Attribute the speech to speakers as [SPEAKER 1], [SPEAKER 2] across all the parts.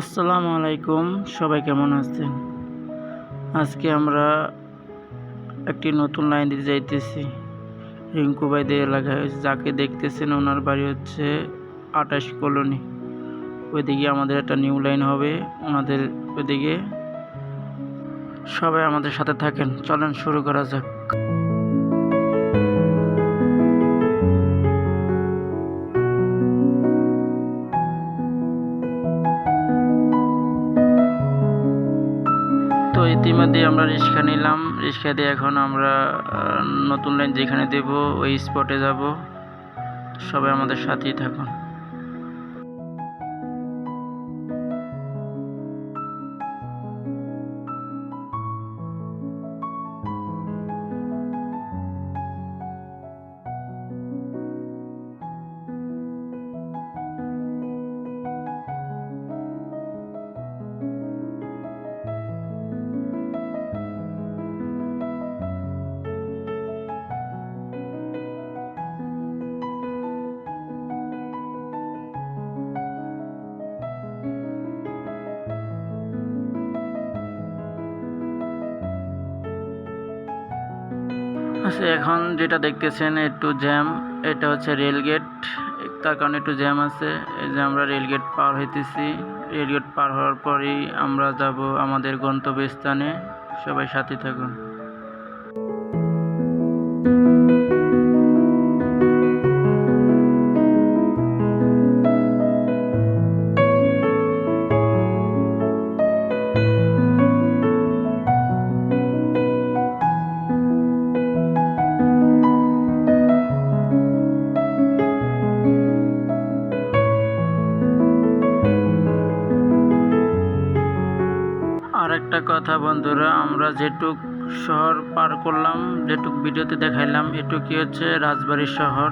[SPEAKER 1] আসসালামু আলাইকুম, সবাই কেমন আছেন? আজকে আমরা একটি নতুন লাইন দিতে যাইতেছি। রিঙ্কু ভাইদের এলাকায় যাকে দেখতেছেন, ওনার বাড়ি হচ্ছে আটাশ কলোনি। ওইদিকে আমাদের একটা নিউ লাইন হবে, ওনাদের ওইদিকে সবাই আমাদের সাথে থাকেন। চলেন, শুরু করা যাক। ইতিমধ্যে আমরা রিক্সা নিলাম। রিক্সা দিয়ে এখন আমরা নতুন লাইন যেখানে দেব, ওই স্পটে যাব। সবাই আমাদের সাথেই থাকুন। আচ্ছা এখন যেটা দেখতেছেন একটু জ্যাম, এটা হচ্ছে রেলগেট তার কারণে একটু জ্যাম আছে। এই যে আমরা রেলগেট পার হইতেছি। রেলগেট পার হওয়ার পরেই আমরা যাব আমাদের গন্তব্যস্থানে। সবাই সাথে থাকুন। আর একটা কথা বন্ধুরা, আমরা যেটুক শহর পার করলাম, যেটুক ভিডিওতে দেখাইলাম এটুকি হচ্ছে রাজবাড়ির শহর।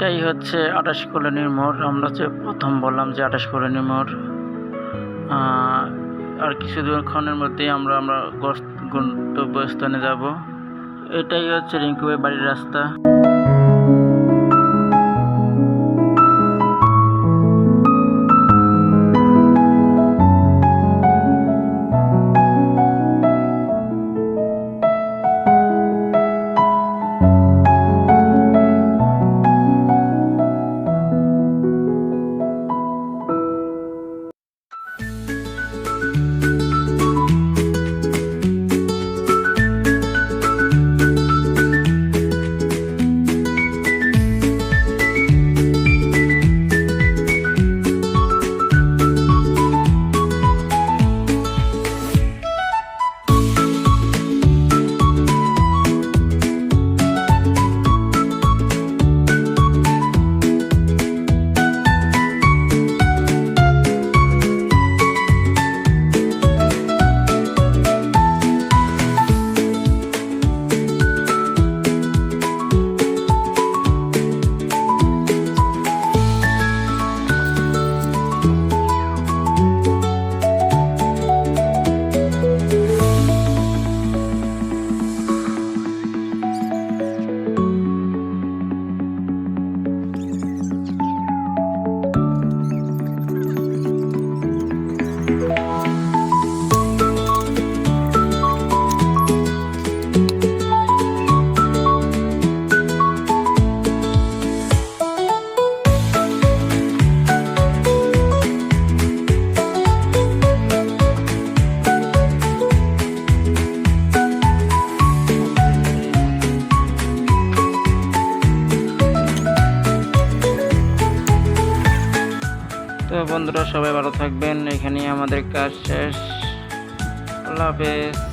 [SPEAKER 1] এটাই হচ্ছে আটাশ কলোনির মোড়। আমরা যে প্রথম বললাম যে আটাশ কলোনির মোড় আর কিছুক্ষণের মধ্যেই আমরা আমরা গন্তব্যস্থানে যাব। এটাই হচ্ছে রিঙ্কুয়ের বাড়ির রাস্তা। বন্ধুরা সবাই ভালো থাকবেন। এখানেই আমাদের কাজ শেষ। আল্লাহ হাফেজ।